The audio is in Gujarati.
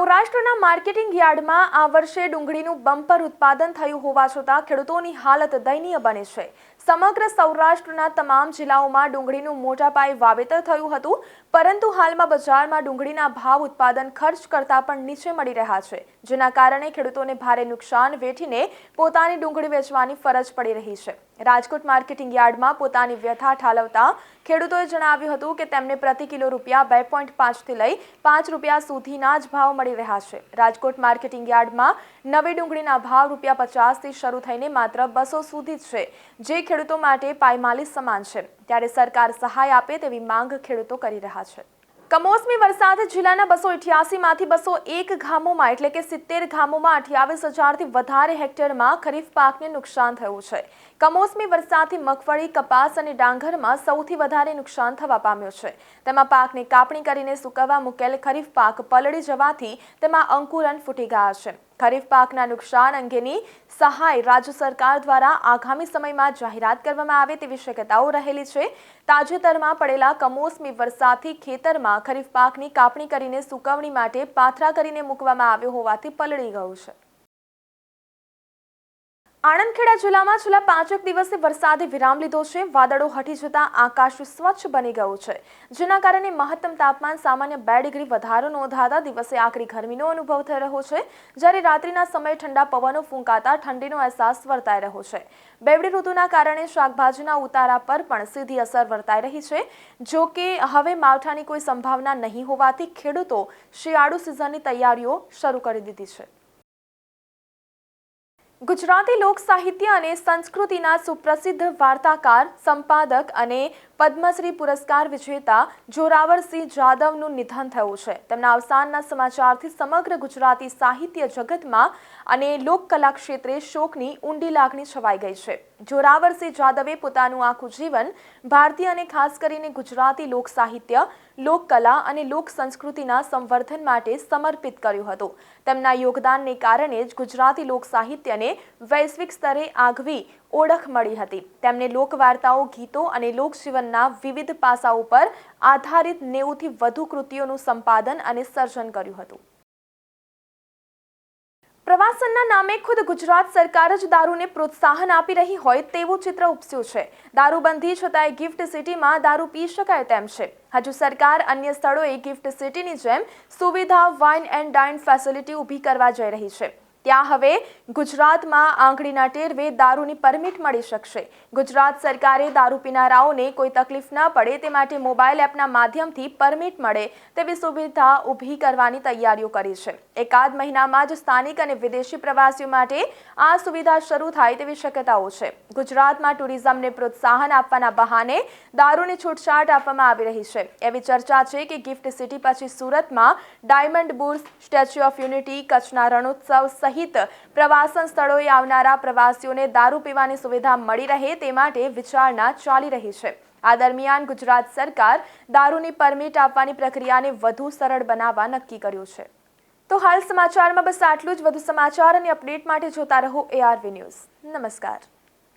સૌરાષ્ટ્રના માર્કેટિંગ યાર્ડમાં આ વર્ષે ડુંગળીનું બમ્પર ઉત્પાદન થયું હોવા છતાં ખેડૂતોની હાલત દયનીય બની છે. સમગ્ર સૌરાષ્ટ્રના તમામ જિલ્લાઓમાં ડુંગળીનું મોટા પાયે વાવેતર થયું હતું, પરંતુ હાલમાં બજારમાં ડુંગળીના ભાવ ઉત્પાદન ખર્ચ કરતાં પણ નીચે મળી રહ્યા છે, જેના કારણે ખેડૂતોને ભારે નુકસાન વેઠીને પોતાની ડુંગળી વેચવાની ફરજ પડી રહી છે. રાજકોટ માર્કેટિંગ યાર્ડમાં પોતાની વ્યથા ઠાલવતા ખેડૂતોએ જણાવ્યું હતું કે તેમને પ્રતિ કિલો રૂપિયા બે પોઈન્ટ પાંચથી લઈ પાંચ રૂપિયા સુધીના જ ભાવ મળી રહ્યા છે. રાજકોટ માર્કેટિંગ યાર્ડમાં નવી ડુંગળીના ભાવ રૂપિયા પચાસથી શરૂ થઈને માત્ર બસો સુધી જ છે, જે ખેડૂતો માટે પાયમાલી સમાન છે. ત્યારે સરકાર સહાય આપે તેવી માંગ ખેડૂતો કરી રહ્યા છે. કમોસમી વરસાદ જિલ્લાના બસો માંથી બસો એક ગામોમાં એટલે કે સિત્તેર ગામોમાં અઠ્યાવીસ હજારથી વધારે હેક્ટરમાં ખરીફ પાકને નુકસાન થયું છે. કમોસમી વરસાદથી મગફળી, કપાસ અને ડાંગરમાં સૌથી વધારે નુકસાન થવા પામ્યું છે. તેમાં પાકની કાપણી કરીને સૂકવવા મૂકેલ ખરીફ પાક પલળી જવાથી તેમાં અંકુરન ફૂટી ગયા છે. ખરીફ પાકના નુકસાન અંગેની સહાય રાજ્ય સરકાર દ્વારા આગામી સમયમાં જાહેરાત કરવામાં આવે તેવી શક્યતાઓ રહેલી છે. તાજેતરમાં પડેલા કમોસમી વરસાદથી ખેતરમાં ખરીફ પાકની કાપણી કરીને સુકવણી માટે પાથરા કરીને મૂકવામાં આવ્યો હોવાથી પલળી ગયું છે. આણંદખેડા જિલ્લામાં છેલ્લા પાંચેક દિવસથી વરસાદે વિરામ લીધો છે. વાદળો હટી જતા આકાશ સ્વચ્છ બની ગયું છે. જેના કારણે મહત્તમ તાપમાન સામાન્ય બે ડિગ્રી વધારો નોંધાતા દિવસે આકરી ગરમીનો અનુભવ થઈ રહ્યો છે. જ્યારે રાત્રિના સમયે ઠંડા પવનો ફૂંકાતા ઠંડીનો અહેસાસ વર્તાઈ રહ્યો છે. બેવડી ઋતુના કારણે શાકભાજીના ઉતારા પર પણ સીધી અસર વર્તાઈ રહી છે. જો કે હવે માવઠાની કોઈ સંભાવના નહીં હોવાથી ખેડૂતો શિયાળુ સિઝનની તૈયારીઓ શરૂ કરી દીધી છે. ગુજરાતી લોક સાહિત્ય અને સંસ્કૃતિના સુપ્રસિદ્ધ વાર્તાકાર, સંપાદક અને પદ્મશ્રી પુરસ્કાર વિજેતા જોરાવરસિંહ જાદવનું નિધન થયું છે. તેમના અવસાનના સમાચારથી સમગ્ર ગુજરાતી સાહિત્ય જગતમાં અને લોકકલા ક્ષેત્રે શોકની ઊંડી લાગણી છવાઈ ગઈ છે. જોરાવરસિંહ જાદવે પોતાનું આખું જીવન ભારતીય અને ખાસ કરીને ગુજરાતી લોક સાહિત્ય લોકકલા અને લોક સંસ્કૃતિના સંવર્ધન માટે સમર્પિત કર્યું હતું. તેમના યોગદાનને કારણે જ ગુજરાતી લોક સાહિત્યને વૈશ્વિક સ્તરે આગવી ઓળખ મળી હતી. તેમને લોકવાર્તાઓ, ગીતો અને લોકજીવનના વિવિધ પાસાઓ પર આધારિત નેવુંથી વધુ કૃતિઓનું સંપાદન અને સર્જન કર્યું હતું. પ્રવાસનના નામે ખુદ ગુજરાત સરકાર જ દારૂને પ્રોત્સાહન આપી રહી હોય તેવું ચિત્ર ઉપસ્યું છે. દારૂબંધી છતાંય ગિફ્ટ સિટીમાં દારૂ પી શકાય તેમ છે. હજુ સરકાર અન્ય સ્થળોએ ગિફ્ટ સિટીની જેમ સુવિધા, વાઇન એન્ડ ડાઇન ફેસિલિટી ઊભી કરવા જઈ રહી છે. ત્યાં હવે ગુજરાતમાં આંગળીના ટેરવે દારૂની પરમિટ મળી શકશે. ગુજરાત સરકારે દારૂ પીનારાઓને કોઈ તકલીફ ન પડે તે માટે મોબાઈલ એપના માધ્યમથી પરમિટ મળે તેવી સુવિધા ઊભી કરવાની તૈયારીઓ કરી છે. એકાદ મહિનામાં જ સ્થાનિક અને વિદેશી પ્રવાસીઓ માટે આ સુવિધા શરૂ થાય તેવી શક્યતાઓ છે. ગુજરાતમાં ટુરિઝમને પ્રોત્સાહન આપવાના બહાને દારૂની છૂટછાટ આપવામાં આવી રહી છે. એવી ચર્ચા છે કે ગિફ્ટ સિટી પછી સુરતમાં Diamond Bourse Statue of Unity, કચ્છના રણોત્સવ સહિત પ્રવાસન સ્થળોએ આવનારા પ્રવાસીઓને દારૂ પીવાની સુવિધા મળી રહે તે માટે વિચારણા ચાલી રહી છે. આ દરમિયાન ગુજરાત સરકાર દારૂની પરમિટ આપવાની પ્રક્રિયાને વધુ સરળ બનાવવા નક્કી કર્યું છે. તો હાલ સમાચારમાં બસ આટલું જ. વધુ સમાચાર અને અપડેટ માટે જોતા રહો એઆરવી ન્યૂઝ નમસ્કાર.